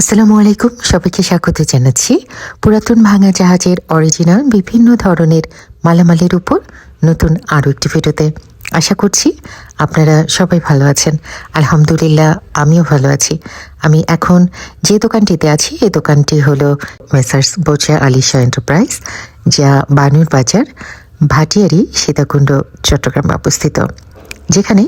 আসসালামু আলাইকুম, সবাইকে স্বাগত জানাচ্ছি। পুরাতন ভাঙা জাহাজের অরিজিনাল বিভিন্ন ধরনের মালামালের উপর নতুন আরও একটি ভিডিওতে আশা করছি আপনারা সবাই ভালো আছেন। আলহামদুলিল্লাহ, আমিও ভালো আছি। আমি এখন যে দোকানটিতে আছি, এই দোকানটি হলো মেসার্স বোচা আলিশা এন্টারপ্রাইজ, যা বানুর বাজার, ভাটিয়ারি, সীতাকুণ্ড, চট্টগ্রামে অবস্থিত। যেখানে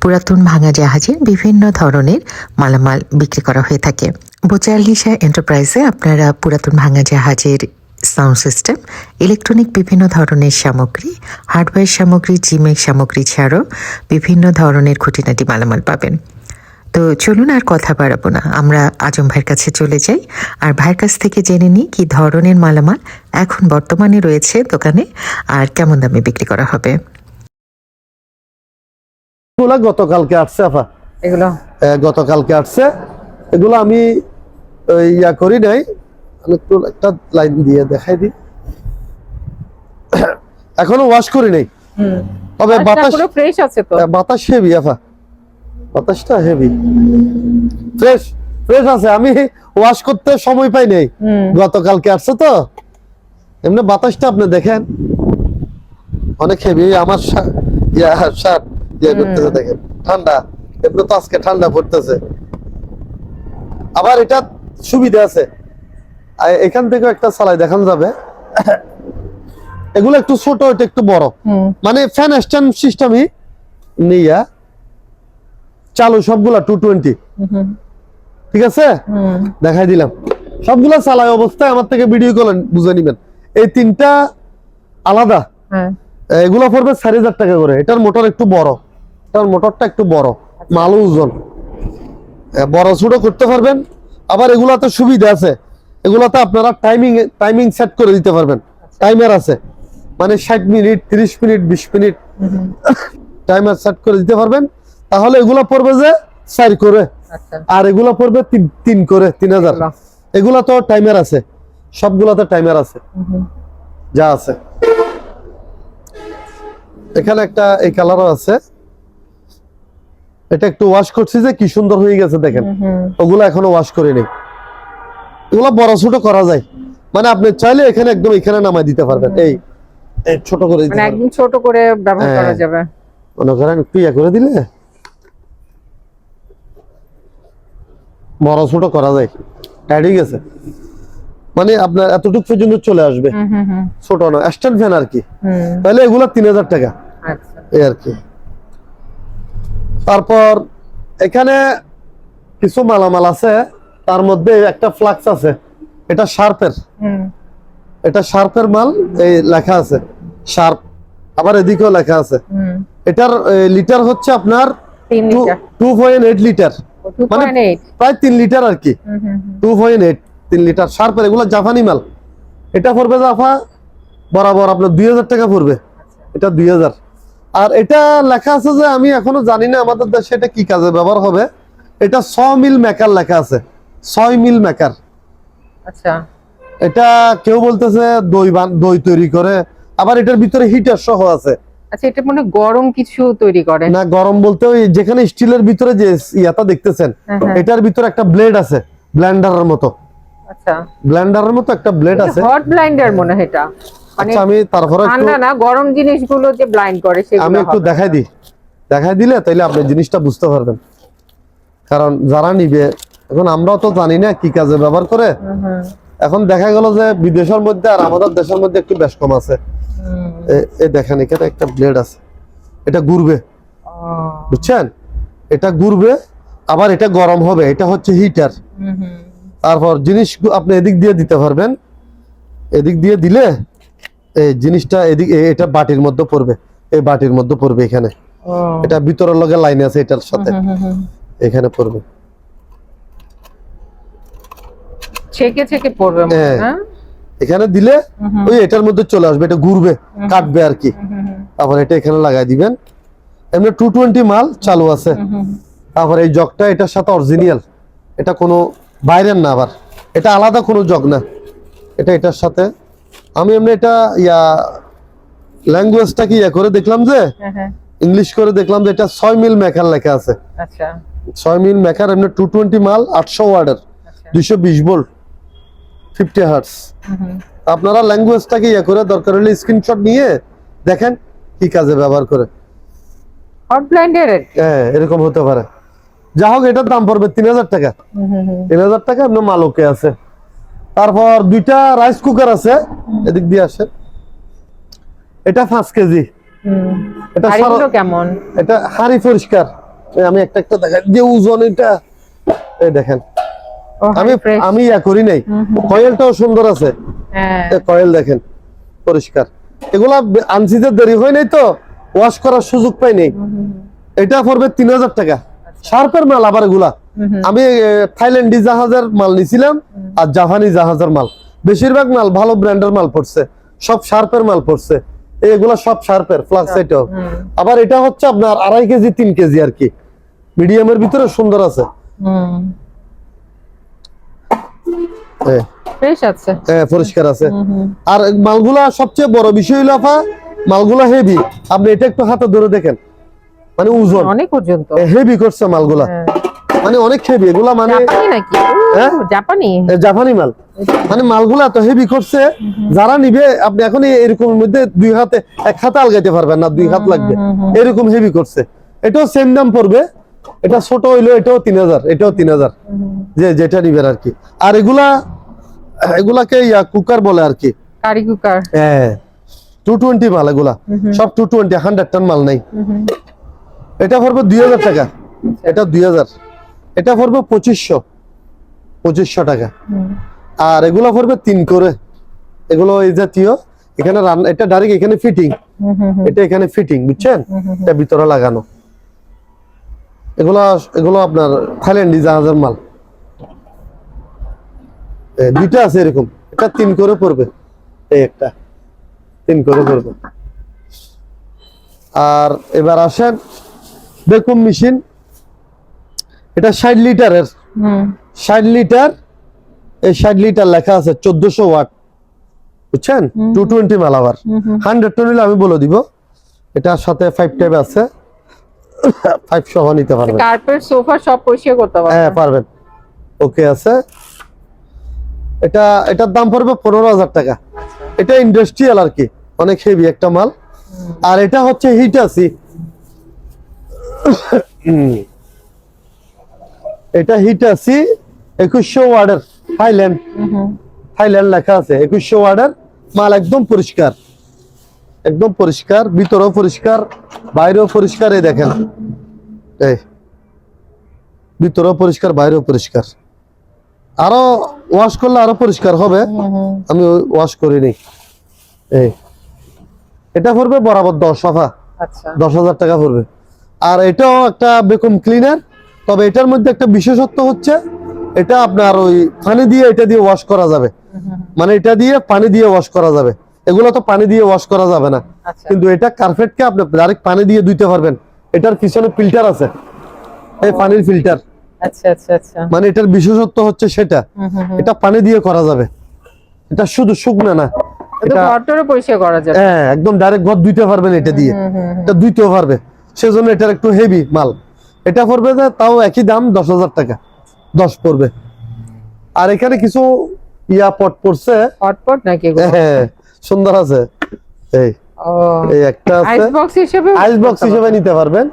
পুরাতন ভাঙা জাহাজের বিভিন্ন ধরনের মালামাল বিক্রি করা হয়ে থাকে। বোচারলিশা এন্টারপ্রাইজে আপনারা পুরাতন ভাঙা জাহাজের সাউন্ড সিস্টেম, ইলেকট্রনিক বিভিন্ন ধরনের সামগ্রী, হার্ডওয়্যার সামগ্রী জিমের সামগ্রী ছাড়াও বিভিন্ন ধরনের খুঁটিনাটি মালামাল পাবেন। তো চলুন আর কথা বাড়াবো না, আমরা আজম ভাইয়ের কাছে চলে যাই। আর ভাইয়ের কাছ থেকে জেনে নিই কি ধরনের মালামাল এখন বর্তমানে রয়েছে দোকানে আর কেমন দামে বিক্রি করা হবে। এগুলা গতকালকে আসছে আপা এগুলো? গতকালকে আসছে। এগুলো আমি ইয়া করি নাই। আমি একটু একটা লাইন দিয়ে দেখাই দিই। এখনও ওয়াশ করি নাই। তবে বাতাস ফ্রেশ আছে তো। বাতাস হেভি আফা। বাতাসটা হেভি ফ্রেশ ফ্রেশ আছে। আমি ওয়াশ করতে সময় পাই নাই। গতকালকে আসছে তো। এমনি বাতাসটা আপনি দেখেন। অনেক হেভি আমার ইয়া শার্ট করতেছে দেখেন। ঠান্ডা এমনি তো আজকে ঠান্ডা পড়তেছে। আবার এটা সুবিধা আছে। এখান থেকে একটা সালাই দেখানো যাবে। এগুলো একটু ছোট এটা একটু বড়। মানে ফ্যান স্ট্যান্ড সিস্টেমই নিয়া চালু সবগুলা টু টোয়েন্টি ঠিক আছে? দেখাই দিলাম। সবগুলা চালাই অবস্থায় আমার থেকে ভিডিও কলেন বুঝে নিবেন। এই তিনটা আলাদা। হ্যাঁ। এগুলো পড়বে চারি হাজার টাকা করে। এটার মোটর একটু বড়। এটার মোটরটা একটু বড় মালও ওজন। বড় ছোট করতে পারবেন আবার এগুলাতে সুবিধা আছে। এগুলাতে আপনারা টাইমিং টাইমিং সেট করে দিতে পারবেন। টাইমার আছে। মানে ষাট মিনিট তিরিশ মিনিট বিশ মিনিট টাইমার সেট করে দিতে পারবেন। তাহলে এগুলা পড়বে যে চার করে আচ্ছা। আর এগুলা পড়বে তিন তিন করে তিন হাজার। এগুলো। এগুলা তো টাইমার আছে। সবগুলাতে টাইমার আছে। যা আছে। এখানে একটা এই কালারও আছে। এটা একটু ওয়াশ করছি যে কি সুন্দর হয়ে গেছে দেখেন। ওগুলো এখনও ওয়াশ করিনি। এগুলো বড় ছোট করা যায়। মানে আপনি চাইলে এখানে একদম এখানে নামাই দিতে পারবেন। এই ছোট করে মানে। একদম ছোট করে ব্যবহার করা হ্যাঁ। যাবে। মনে করেন একটু ইয়ে করে দিলে বড় ছোট করা যায়। ঠিক গেছে মানে আপনার এতটুকু পর্যন্ত চলে আসবে। ছোট না স্ট্যান্ড ফ্যান আর কি। তাহলে এগুলো তিন হাজার টাকা। আচ্ছা। এই আর কি। তারপর এখানে কিছু মালামাল আছে তার মধ্যে একটা ফ্লাক্স আছে এটা শার্পের এটা শার্পের মাল এই লেখা আছে শার্প আবার এদিকেও লেখা আছে। এটার লিটার হচ্ছে আপনার টু পয়েন্ট এইট লিটার মানে প্রায় তিন লিটার আর কি। টু পয়েন্ট এইট তিন লিটার শার্পের এগুলো জাপানি মাল। এটা পড়বে জাফা বরাবর আপনার দুই হাজার টাকা পড়বে। এটা দুই হাজার। আর এটা লেখা আছে যে আমি এখনও জানি না আমাদের দেশে এটা কি কাজে ব্যবহার হবে। এটা ছ মিল মেকার লেখা আছে। ছয় মিল মেকার। আচ্ছা। এটা কেউ বলতেছে দই বান দই তৈরি করে আবার এটার ভিতরে হিটার সহ আছে। আচ্ছা এটা মনে গরম কিছু তৈরি করে। না গরম বলতে ওই যেখানে স্টিলের ভিতরে যে ইয়াটা দেখতেছেন হ্যাঁ, হ্যাঁ। এটার ভিতরে একটা ব্লেড আছে ব্লেন্ডারের মতো। আচ্ছা। ব্লেন্ডারের মতো একটা ব্লেড আছে। হট ব্লাইন্ডার মনে হয় এটা। আচ্ছা আমি তারপরে ঠান্ডা না গরম জিনিসগুলো যে ব্লাইন্ড করে সেগুলো আমি একটু দেখাই দিই। দেখাই দিলে তাইলে আপনি জিনিসটা বুঝতে পারবেন। কারণ যারা নিবে এখন আমরাও তো জানি না কি কাজে ব্যবহার করে। এখন দেখা গেল যে বিদেশের মধ্যে আর আমাদের দেশের মধ্যে একটু বেশ কম আছে। এই দেখেন এখানে একটা ব্লেড আছে। এটা ঘুরবে। বুঝছেন? এটা ঘুরবে আবার এটা গরম হবে। এটা হচ্ছে হিটার তারপর জিনিস আপনি এদিক দিয়ে দিতে পারবেন। এদিক দিয়ে দিলে এই জিনিসটা এদিক এটা বাটির মধ্যে পড়বে। এই বাটির মধ্যে পড়বে এখানে। এটা ভিতরের লগে লাইন আছে এটার সাথে। এখানে পড়বে। ছেকে ছেকে পড়বে হ্যাঁ। এখানে দিলে ওই এটার মধ্যে চলে আসবে এটা ঘুরবে কাটবে আর কি। তারপর এটা এখানে লাগাই দিবেন। এমনি টু টোয়েন্টি মাল চালু আছে। তারপর এই জগটা এটার সাথে অরিজিনাল এটা কোনো বাইরের না আবার। এটা আলাদা কোনো জগ না। এটা এটার সাথে আমি এমনি এটা ইয়া ল্যাঙ্গুয়েজটা কি ইয়া করে দেখলাম যে হ্যাঁ, হ্যাঁ, ইংলিশ করে দেখলাম যে এটা ছয় মিল মেকার লেখা আছে। আচ্ছা। ছয় মিল মেকার এমনি টু টোয়েন্টি মাল আটশো ওয়ার্ডের আচ্ছা। দুইশো বিশ ভোল্ট ফিফটি হার্টস আপনারা ল্যাঙ্গুয়েজটাকে ইয়ে করে দরকার হলে স্ক্রিনশট নিয়ে দেখেন কি কাজে ব্যবহার করে। হট হ্যাঁ এরকম হতে পারে। যা হোক এটার দাম পড়বে তিন হাজার টাকা। তিন হাজার টাকা আপনার মাল ওকে আছে। তারপর দুইটা রাইস কুকার আছে এদিক দিয়ে আসে। এটা পাঁচ কেজি। এটা কেমন? এটা হাড়ি পরিষ্কার। আমি একটা একটা দেখাই। যে ওজন এটা এই দেখেন। আমি আমি ইয়া করি নাই। কয়েলটাও সুন্দর আছে। হ্যাঁ। কয়েল দেখেন পরিষ্কার। এগুলা আনছি যে দেরি হয় নাই তো ওয়াশ করার সুযোগ পাই নাই। এটা পড়বে তিন হাজার টাকা। শার্পের মাল আবার এগুলা। আমি থাইল্যান্ডি জাহাজের মাল নিছিলাম আর জাপানি জাহাজের মাল। বেশিরভাগ মাল ভালো ব্র্যান্ডের মাল পড়ছে। সব শার্পের মাল পড়ছে। এগুলা সব শার্পের ফ্লাক্স এটাও। আবার এটা হচ্ছে আপনার আড়াই কেজি তিন কেজি আর কি। মিডিয়ামের ভিতরে সুন্দর হ্যাঁ আছে। হ্যাঁ, পরিষ্কার আছে। আর মালগুলা সবচেয়ে বড় বিষয় হলো মালগুলা হেভি। আপনি এটা একটু হাতে ধরে দেখেন। মানে ওজন। অনেক পর্যন্ত হেভি করছে মালগুলা। হ্যাঁ। মানে অনেক হেভি এগুলা মানে জাপানি নাকি? হ্যাঁ? জাপানি? জাপানি মাল। মানে মালগুলা তো হেভি করছে যারা নিবে আপনি এখন এরকম মধ্যে দুই হাতে এক হাতে আলগাইতে পারবেন না দুই হাত লাগবে। এরকম হেভি করছে। এটাও সেম দাম পড়বে। এটা ছোট হইল এটাও তিন হাজার এটাও তিন হাজার। যে যেটা নিবেন আর কি। আর এগুলা এগুলাকে ইয়া কুকার বলে আর কি। Curry cooker. হ্যাঁ। টু টোয়েন্টি মাল এগুলা। সব টু টোয়েন্টি হান্ড্রেড টন মাল নাই। এটা পড়বে দুই হাজার টাকা। এটা দুই হাজার। এটা পড়বে পঁচিশশো। পঁচিশশো টাকা। আর এগুলো পড়বে তিন করে। এগুলো এই জাতীয়। এখানে রান্না এটা ডাইরেক্ট এখানে ফিটিং এটা এখানে ফিটিং বুঝছেন? এটা ভিতরে লাগানো। এগুলো এগুলো আপনার থাইল্যান্ডি জাহাজের মাল। দুইটা আছে এরকম। এটা তিন করে পড়বে। এই একটা। তিন করে পড়বে। আর এবার আসেন বেকুম মেশিন। এটা ষাট লিটারের। ষাট লিটার এই ষাট লিটার লেখা আছে চোদ্দশো ওয়াট। বুঝছেন? টু টোয়েন্টি মাল আবার হান্ড্রেড টন আমি বলে দিব। এটার সাথে ফাইভ টাইপ আছে। ফাইভ সহ নিতে পারবেন। কার্পেট সোফা সব পরিষ্কার করতে হ্যাঁ পারবেন। ওকে আছে। এটা এটার দাম পড়বে পনেরো হাজার টাকা। এটা ইন্ডাস্ট্রিয়াল আর কি। অনেক হেভি একটা মাল। আর এটা হচ্ছে হিট আছি এটা হিট আছি একুশশো ওয়ার্ডের থাইল্যান্ড। থাইল্যান্ড লেখা আছে একুশশো ওয়ার্ডের মাল একদম পরিষ্কার। একদম পরিষ্কার ভিতরেও পরিষ্কার বাইরেও পরিষ্কার এই দেখেন। এই ভিতরেও পরিষ্কার বাইরেও পরিষ্কার। আরও ওয়াশ করলে আরও পরিষ্কার হবে। আমি ওয়াশ করিনি। এই এটা পড়বে বরাবর দশ সফা আচ্ছা। দশ হাজার টাকা পড়বে। আর এটাও একটা বেকম ক্লিনার তবে এটার মধ্যে একটা বিশেষত্ব হচ্ছে এটা আপনার ওই পানি দিয়ে এটা দিয়ে ওয়াশ করা যাবে। মানে এটা দিয়ে পানি দিয়ে ওয়াশ করা যাবে। এগুলো তো পানি দিয়ে ওয়াশ করা যাবে না। আচ্ছা। কিন্তু এটা কার্পেটকে আপনি ডাইরেক্ট পানি দিয়ে ধুইতে পারবেন। এটার পিছনে ফিল্টার আছে। এই পানির ফিল্টার আচ্ছা আচ্ছা আচ্ছা। মানে এটার বিশেষত্ব হচ্ছে সেটা। এটা পানি দিয়ে করা যাবে। এটা শুধু শুকনা না। এটা ঘরটারও পরিষ্কার করা যাবে। হ্যাঁ একদম ডাইরেক্ট ঘর ধুইতে পারবেন এটা দিয়ে। এটা ধুইতেও পারবে। সেজন্য এটার একটু হেভি মাল। এটা পড়বে যে তাও একই দাম দশ হাজার টাকা। দশ পড়বে। আর এখানে কিছু ইয়া পট পড়ছে। হটপট নাকি হ্যাঁ সুন্দর আছে। এই এই একটা আছে। আইস বক্স হিসেবে আইস বক্স হিসেবে নিতে পারবেন।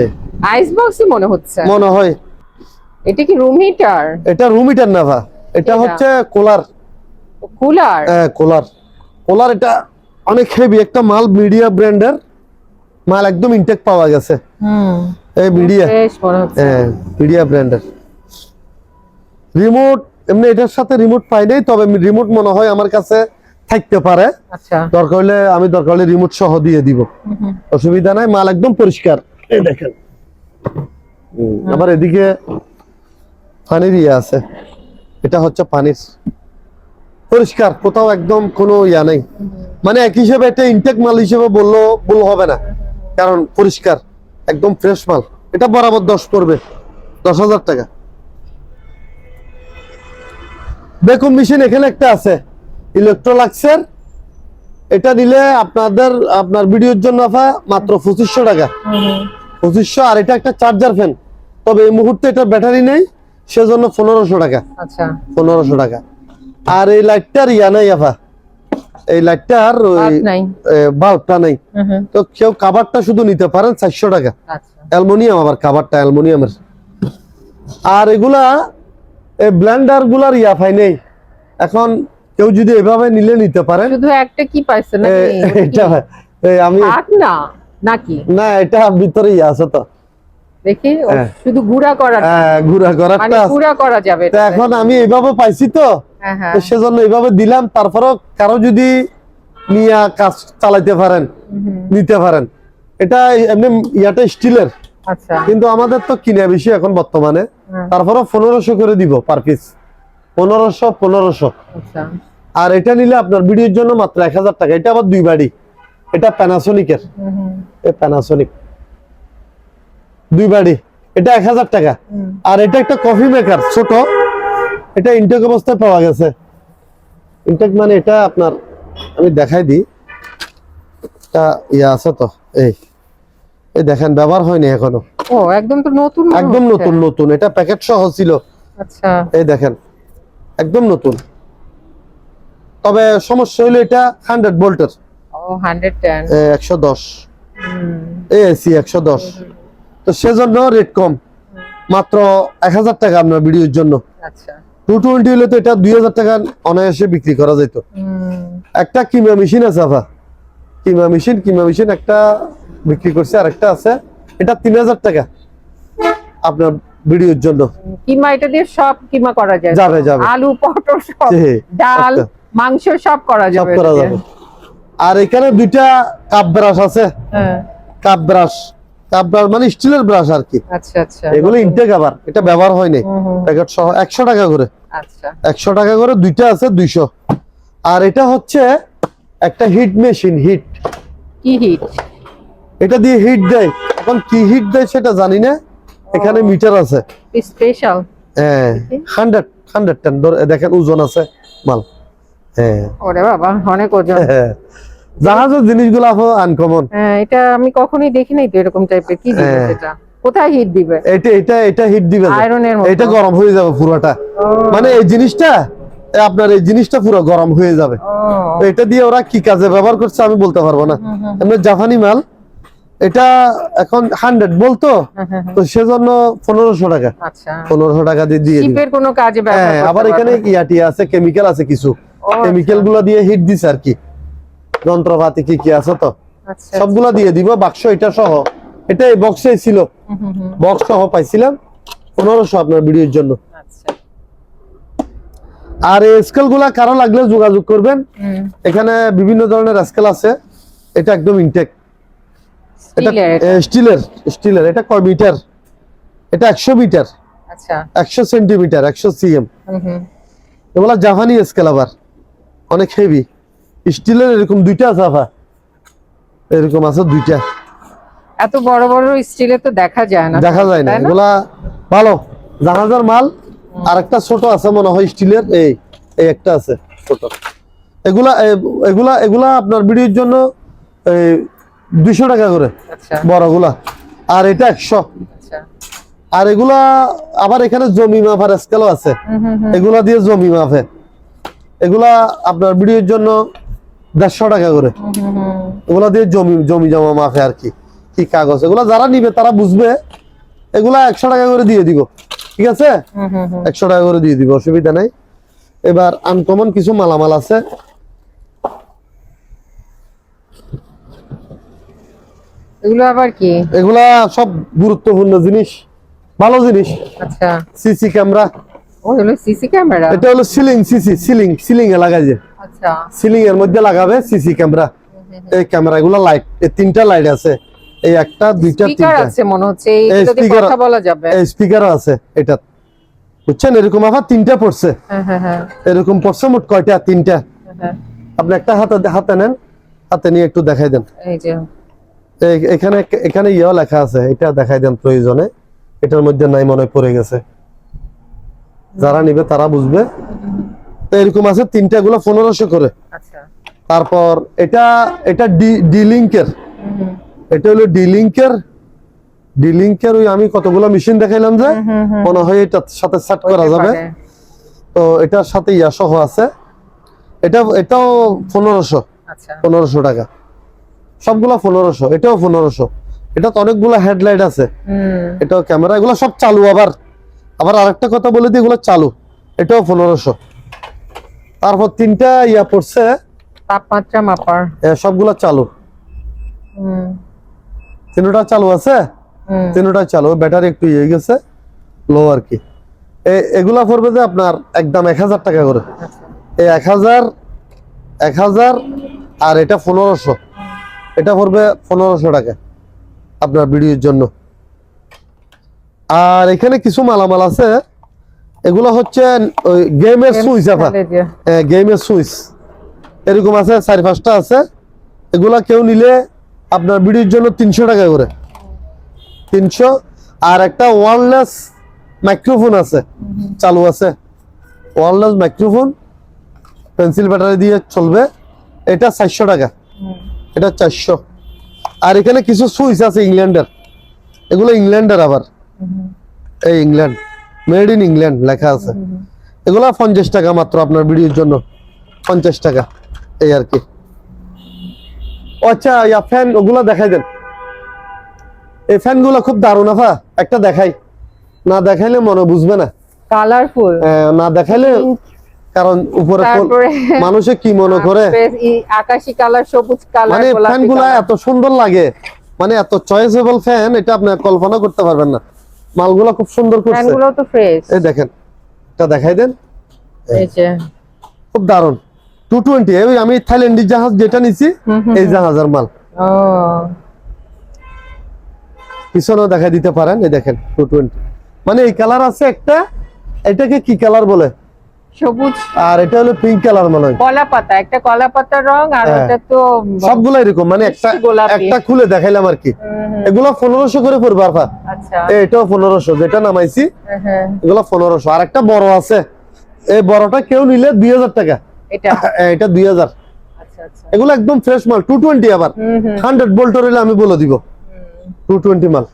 এই। আইস বক্সই মনে হচ্ছে। মনে হয়। এটা কি রুম হিটার এটা রুম হিটার না ভা। এটা? হচ্ছে কোলার কুলার হ্যাঁ কোলার কোলার এটা অনেক হেভি একটা মাল মিডিয়া ব্র্যান্ডের। মাল একদম ইনটেক পাওয়া গেছে। হুম। এই হচ্ছে। হ্যাঁ মিডিয়া ব্র্যান্ডের রিমোট এমনি এটার সাথে রিমোট পাই নাই তবে রিমোট মনে হয় আমার কাছে থাকতে পারে। আচ্ছা। দরকার হলে আমি দরকার হলে রিমোট সহ দিয়ে দিব। অসুবিধা নাই মাল একদম পরিষ্কার। এই দেখেন। হুম, আবার এদিকে পানির ইয়ে আছে। এটা হচ্ছে পানির। পরিষ্কার কোথাও একদম কোনো ইয়া নেই। মানে এক হিসেবে এটা ইনটেক মাল হিসেবে বলল ভুল হবে না। কারণ পরিষ্কার একদম ফ্রেশ মাল। এটা বরাবর দশ পড়বে দশ হাজার টাকা। বেকুম মেশিন এখানে একটা আছে ইলেকট্রোলাক্সের এটা নিলে আপনাদের আপনার ভিডিওর জন্য আফা মাত্র পঁচিশশো টাকা। পঁচিশশো আর এটা একটা চার্জার ফ্যান তবে এই মুহূর্তে এটা ব্যাটারি নেই সেজন্য পনেরোশো টাকা। আচ্ছা। পনেরোশো টাকা। আর এই লাইটটার ইয়া নাই আফা। এই লাইটটার বাল্বটা নাই। তো কেউ কাভারটা শুধু নিতে পারেন চারশো টাকা। আচ্ছা। অ্যালমোনিয়াম আবার কাভারটা অ্যালমোনিয়ামের। আর এগুলা এই ব্লেন্ডারগুলার ইয়া ফাই নেই। এখন কেউ যদি এভাবে নিলে নিতে পারেন। শুধু একটা কি পাইছেন এ, এটা এই আমি না নাকি? না এটা ভিতরে ইয়া আছে তো। দেখি হ্যাঁ। শুধু গুড়া করা হ্যাঁ, গুড়া মানে করারটা গুড়া করা যাবে তো এখন আমি এভাবে পাইছি তো। সেজন্য এইভাবে দিলাম তারপরেও কারও যদি নিয়ে কাজ চালাইতে পারেন নিতে পারেন। এটা এমনি ইয়াটা স্টিলের। আচ্ছা। কিন্তু আমাদের তো কিনে বেশি এখন বর্তমানে। হ্যাঁ, তারপরে পনেরোশো করে দিব পার পিস পনেরোশো পনেরোশো। আচ্ছা। আর এটা নিলে আপনার ভিডিওর জন্য মাত্র এক হাজার টাকা। এটা আবার দুই বাড়ি। এটা প্যানাসোনিকের প্যানাসোনিক দুই বাড়ি। এটা এক হাজার টাকা। আর এটা একটা কফি মেকার ছোট। এটা ইনটেক অবস্থায় পাওয়া গেছে। ইনটেক মানে এটা আপনার আমি দেখাই দিই। এটা ইয়ে আছে তো এই। এই দেখেন ব্যবহার হয়নি এখনও। ও একদম তো নতুন একদম নতুন নতুন। এটা প্যাকেট সহ ছিল। আচ্ছা। এই দেখেন একদম নতুন। তবে সমস্যা হলো এটা হান্ড্রেড ভোল্টের ও হান্ড্রেড টেন একশো দশ। এসি একশো দশ। তো সেজন্য রেট কম। মাত্র এক হাজার টাকা আপনার ভিডিওর জন্য। আচ্ছা। টু টোয়েন্টি হলে তো এটা দুই হাজার টাকা অনায়াসে বিক্রি করা যেত। একটা কিমা মেশিন আছে আফা কিমা মেশিন কিমা মেশিন একটা বিক্রি করছে আর একটা আছে। এটা তিন হাজার টাকা আপনার ভিডিওর জন্য। কিমা এটা দিয়ে সব কিমা করা যায়। যাবে, যাবে। আলু পটল সব ডাল মাংস সব করা সব করা যাবে। আর এখানে দুইটা কাপ ব্রাশ আছে। হ্যাঁ। Cup brush. কাপ ব্রাশ মানে স্টিলের ব্রাশ আর কি। আচ্ছা আচ্ছা। এগুলো ইনটেক আবার। এটা ব্যবহার হয়নি হুম, প্যাকেট সহ একশো টাকা করে। একশো টাকা করে দুইটা আছে দুইশো। আর এটা হচ্ছে একটা হিট মেশিন হিট। কি হিট? এটা দিয়ে হিট দেয়। এখন কি হিট দেয় সেটা জানি না। এখানে মিটার আছে। স্পেশাল হ্যাঁ হান্ড্রেড হান্ড্রেড টেন দেখেন ওজন আছে মাল। হ্যাঁ। ওরে বাবা অনেক ওজন। হ্যাঁ। জাহাজের জিনিসগুলো আনকমন হ্যাঁ এটা আমি কখনোই দেখি নাই তো এরকম টাইপের কি দিবে হ্যাঁ। কোথায় হিট দিবে? এটা এটা এটা হিট দিবে আয়রনের মতো। এটা গরম হয়ে যাবে পুরোটা। মানে এই জিনিসটা আপনার এই জিনিসটা পুরো গরম হয়ে যাবে। এটা দিয়ে ওরা কি কাজে ব্যবহার করছে আমি বলতে পারব না। এমনি জাপানি মাল এটা এখন হান্ড্রেড বলতো। তো সেজন্য পনেরোশো টাকা। আচ্ছা। পনেরোশো টাকা দিয়ে দিয়ে কোনো কাজে হ্যাঁ আবার এখানে। ইয়াটি আছে কেমিক্যাল আছে কিছু। কেমিক্যালগুলো দিয়ে হিট দিছে আর কি। যন্ত্রপাতি কি কি আছে তো? আচ্ছা সবগুলা দিয়ে দিব বাক্স এটা সহ। এটা এই বক্সে ছিল বক্স সহ পাইছিলাম। পনেরোশো আপনার ভিডিওর জন্য। আচ্ছা। আর এই স্কেলগুলা কারও লাগলে যোগাযোগ করবেন। এখানে বিভিন্ন ধরনের স্কেল আছে। এটা একদম ইনটেক এটা স্টিলের স্টিলের এটা কয় মিটার এটা একশো মিটার আচ্ছা। একশো সেন্টিমিটার একশো সিএম এগুলা জাপানি স্কেল আবার। অনেক হেভি স্টিলের এরকম দুইটা আছে এরকম আছে দুইটা। এত বড় বড় স্টিলে তো দেখা যায় না। দেখা যায় না। এগুলা ভালো জাহাজের মাল আর একটা ছোট আছে মনে হয় স্টিলের এই এই একটা আছে ছোট। এগুলা এগুলা এগুলা আপনার ভিডিওর জন্য দুইশো টাকা করে আচ্ছা। বড়গুলা। আর এটা একশো। আচ্ছা। আর এগুলা আবার এখানে জমি মাফার স্কেলও আছে। এগুলা দিয়ে জমি মাফে এগুলা আপনার ভিডিওর জন্য দেড়শো টাকা করে। এগুলা দিয়ে জমি জমি জমা মাফে আর কি। কি কাগজ এগুলা যারা নিবে তারা বুঝবে। এগুলা একশো টাকা করে দিয়ে দিব ঠিক আছে। একশো টাকা করে দিয়ে দিব অসুবিধা নাই। এবার আনকমন কিছু মালামাল আছে। এগুলো আবার কি? এগুলা সব গুরুত্বপূর্ণ জিনিস ভালো জিনিস। আচ্ছা। CC camera. হলো সিসি ক্যামেরা? এটা হলো সিলিং সিসি সিলিং সিলিং এ লাগাই যে। আচ্ছা। সিলিং এর মধ্যে লাগাবে সিসি ক্যামেরা। এই লাইট এই তিনটা লাইট আছে। এই একটা দুইটা স্পিকার আছে মনে হচ্ছে কথা বলা যাবে। এই স্পিকারও আছে এটা। বুঝছেন? এরকম আবার তিনটা পড়ছে। হ্যাঁ হ্যাঁ হ্যাঁ। এরকম পড়ছে মোট কয়টা? তিনটা। আপনি একটা হাতে হাতে নেন হাতে নিয়ে একটু দেখাই দেন। এই যে। এখানে এখানে ইয়েও লেখা আছে এটা দেখাই দেন প্রয়োজনে। এটার মধ্যে নাই মনে পড়ে গেছে। যারা নিবে তারা বুঝবে। তো এরকম আছে তিনটা গুলো পনেরোশো করে। আচ্ছা। তারপর এটা এটা ডি লিঙ্কের এটা হলো ডিলিংকের ডিলিংকের ওই আমি কতগুলো মেশিন দেখাইলাম যে। মনে হয় এটার সাথে সেট করা যাবে। তো এটার সাথে ইয়া সহ আছে। এটা এটাও পনেরোশো। আচ্ছা। পনেরোশো টাকা। সবগুলা পনেরোশো এটাও পনেরোশো। এটা তো অনেকগুলো হেডলাইট আছে। হুম। এটাও ক্যামেরা এগুলো সব চালু আবার। আবার আরেকটা কথা বলে দিই এগুলো চালু। এটাও পনেরোশো। তারপর তিনটা ইয়া পড়ছে। তাপমাত্রা মাপার। সবগুলা চালু। হুম। তিনটা চালু আছে? তিনটা চালু ব্যাটারি একটু ইয়ে গেছে লো আর কি। এগুলা পড়বে যে আপনার একদম এক হাজার টাকা করে। এই এক হাজার এক হাজার আর এটা পনেরোশো। এটা পড়বে পনেরোশো টাকা আপনার ভিডিওর জন্য। আর এখানে কিছু মালামাল আছে। এগুলো হচ্ছে ওই গেমের সুইচ আপনার। গেমের সুইচ। এরকম আছে চারি পাঁচটা আছে। এগুলা কেউ নিলে আপনার ভিডিওর জন্য তিনশো টাকা করে। তিনশো। আর একটা ওয়ারলেস মাইক্রোফোন আছে, চালু আছে। ওয়ারলেস মাইক্রোফোন পেন্সিল ব্যাটারি দিয়ে চলবে। এটা চারশো টাকা। এটা চারশো। আর এখানে কিছু সুইচ আছে ইংল্যান্ডের। এগুলো ইংল্যান্ডের আবার। এই ইংল্যান্ড। মেড ইন ইংল্যান্ড লেখা আছে। এগুলো পঞ্চাশ টাকা মাত্র আপনার ভিডিওর জন্য। পঞ্চাশ টাকা। এই আর কি। আচ্ছা ইয়া ফ্যান ওগুলো দেখাই দেন। এই ফ্যানগুলো খুব দারুণ আফা। একটা দেখাই। না দেখাইলে মনে বুঝবে না। কালারফুল না দেখাইলে কারণ উপরে মানুষে কি মনে করে? আকাশি কালার সবুজ কালার মানে গোলাপি ফ্যানগুলা এত সুন্দর লাগে। মানে এত চয়েসেবল ফ্যান এটা আপনি কল্পনা করতে পারবেন না। মালগুলা খুব সুন্দর করছে। ফ্যানগুলো তো ফ্রেশ এই দেখেন এটা দেখাই দেন। এই যে। খুব দারুণ। Two twenty. আমি থাইল্যান্ডের জাহাজ যেটা নিছি এই জাহাজের মাল। পিছনেও দেখাই দিতে পারেন এই দেখেন টু টোয়েন্টি। মানে এই কালার আছে একটা এটাকে কি কালার বলে? সবুজ। আর এটা হলো পিঙ্ক কালার মনে হয়। কলা পাতা একটা কলা পাতার রং আর হ্যাঁ। ওটা তো সবগুলো এরকম মানে একটা একটা খুলে দেখাইলাম আর কি। এগুলো পনেরোশো করে পড়বে আরফা আচ্ছা। এটাও পনেরোশো যেটা নামাইছি হ্যাঁ, হ্যাঁ। এগুলো পনেরোশো। আর একটা বড় আছে। এই বড়টা কেউ নিলে দুই হাজার টাকা। এটা? এটা দুই হাজার। আচ্ছা আচ্ছা। এগুলো একদম ফ্রেশ মাল টু টোয়েন্টি আবার। হুম হুম। হান্ড্রেড বোল্টের হলে আমি বলে দিব। হুম, টু টোয়েন্টি মাল।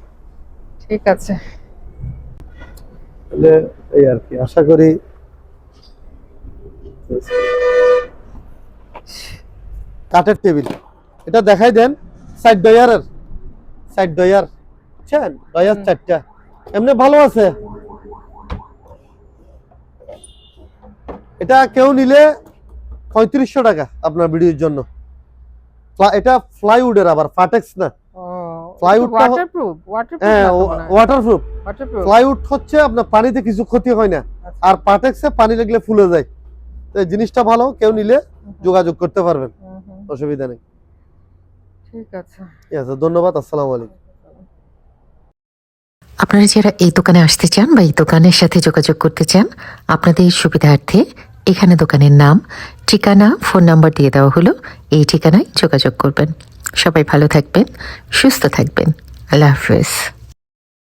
ঠিক আছে। তাহলে এই আর কি আশা করি কাঠের টেবিল। এটা দেখাই দেন সাইড ডয়ারের সাইড ডয়ার বুঝছেন ডয়ার চারটা। এমনি ভালো আছে। এটা কেউ নিলে পঁয়ত্রিশশো টাকা আপনার ভিডিওর জন্য। এটা ফ্লাইউডের আবার ফাটেক্স না। হ্যাঁ ওয়াটারপ্রুফ হচ্ছে আপনার পানিতে কিছু ক্ষতি হয় না। আচ্ছা। আর পাটেক্সে পানি লাগলে ফুলে যায়। তো জিনিসটা ভালো কেউ নিলে যোগাযোগ করতে পারবেন। অসুবিধা নেই। ঠিক আছে। ঠিক আছে ধন্যবাদ আসসালামু আলাইকুম। আপনারা যারা এই দোকানে আসতে চান বা এই দোকানের সাথে যোগাযোগ করতে চান আপনাদের সুবিধার্থে এখানে দোকানের নাম, ঠিকানা, ফোন নাম্বার দিয়ে দেওয়া হলো। এই ঠিকানায় যোগাযোগ করবেন। সবাই ভালো থাকবেন, সুস্থ থাকবেন। আল্লাহ হাফেজ।